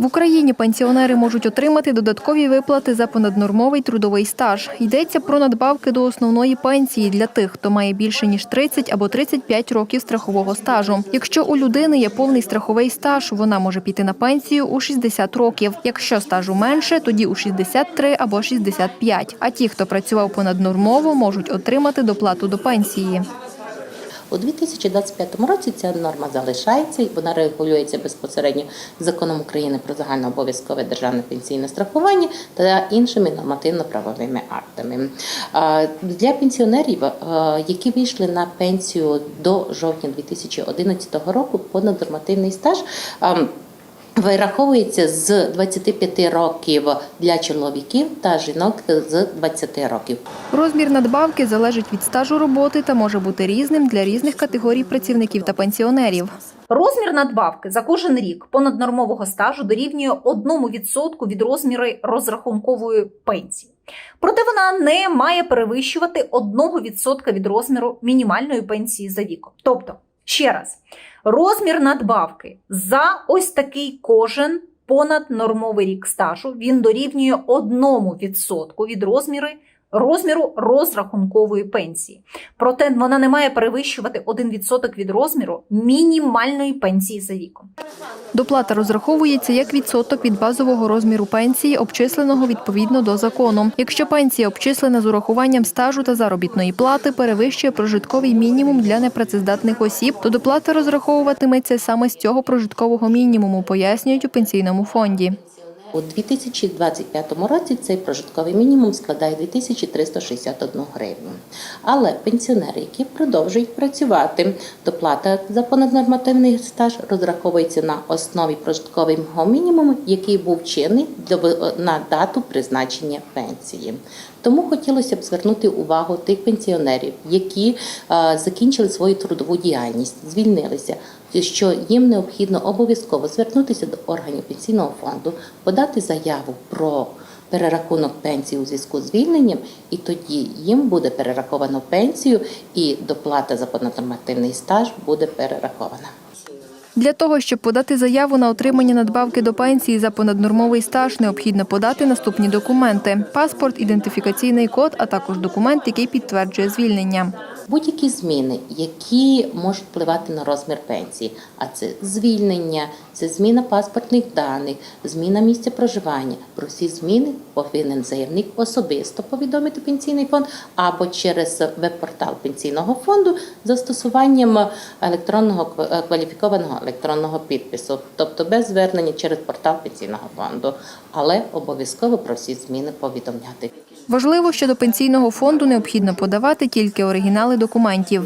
В Україні пенсіонери можуть отримати додаткові виплати за понаднормовий трудовий стаж. Йдеться про надбавки до основної пенсії для тих, хто має більше ніж 30 або 35 років страхового стажу. Якщо у людини є повний страховий стаж, вона може піти на пенсію у 60 років. Якщо стажу менше, тоді у 63 або 65. А ті, хто працював понаднормово, можуть отримати доплату до пенсії. У 2025 році ця норма залишається і вона регулюється безпосередньо законом України про загальнообов'язкове державне пенсійне страхування та іншими нормативно-правовими актами. Для пенсіонерів, які вийшли на пенсію до жовтня 2011 року, понаднормативний стаж. Вираховується з 25 років для чоловіків та жінок з 20 років. Розмір надбавки залежить від стажу роботи та може бути різним для різних категорій працівників та пенсіонерів. Розмір надбавки за кожен рік понаднормового стажу дорівнює 1% від розміру розрахункової пенсії. Проте вона не має перевищувати 1% від розміру мінімальної пенсії за віком. Тобто, ще раз, розмір надбавки за ось такий кожен понад нормовий рік стажу він дорівнює 1% від розміру розміру розрахункової пенсії. Проте вона не має перевищувати 1% від розміру мінімальної пенсії за віком. Доплата розраховується як відсоток від базового розміру пенсії, обчисленого відповідно до закону. Якщо пенсія обчислена з урахуванням стажу та заробітної плати перевищує прожитковий мінімум для непрацездатних осіб, то доплата розраховуватиметься саме з цього прожиткового мінімуму, пояснюють у пенсійному фонді. У 2025 році цей прожитковий мінімум складає 2361 гривню. Але пенсіонери, які продовжують працювати, доплата за понаднормативний стаж розраховується на основі прожиткового мінімуму, який був чинний на дату призначення пенсії. Тому хотілося б звернути увагу тих пенсіонерів, які е, закінчили свою трудову діяльність, звільнилися, що їм необхідно обов'язково звернутися до органів пенсійного фонду, подати заяву про перерахунок пенсії у зв'язку з звільненням, і тоді їм буде перераховано пенсію, і доплата за понаднормативний стаж буде перерахована. Для того, щоб подати заяву на отримання надбавки до пенсії за понаднормовий стаж, необхідно подати наступні документи: паспорт, ідентифікаційний код, а також документ, який підтверджує звільнення. Будь-які зміни, які можуть впливати на розмір пенсії, а це звільнення, це зміна паспортних даних, зміна місця проживання. Про всі зміни повинен заявник особисто повідомити пенсійний фонд або через веб-портал пенсійного фонду застосуванням електронного е, кваліфікованого електронного підпису, тобто без звернення через портал пенсійного фонду, але обов'язково про всі зміни повідомляти. Важливо, що до пенсійного фонду необхідно подавати тільки оригінали документів.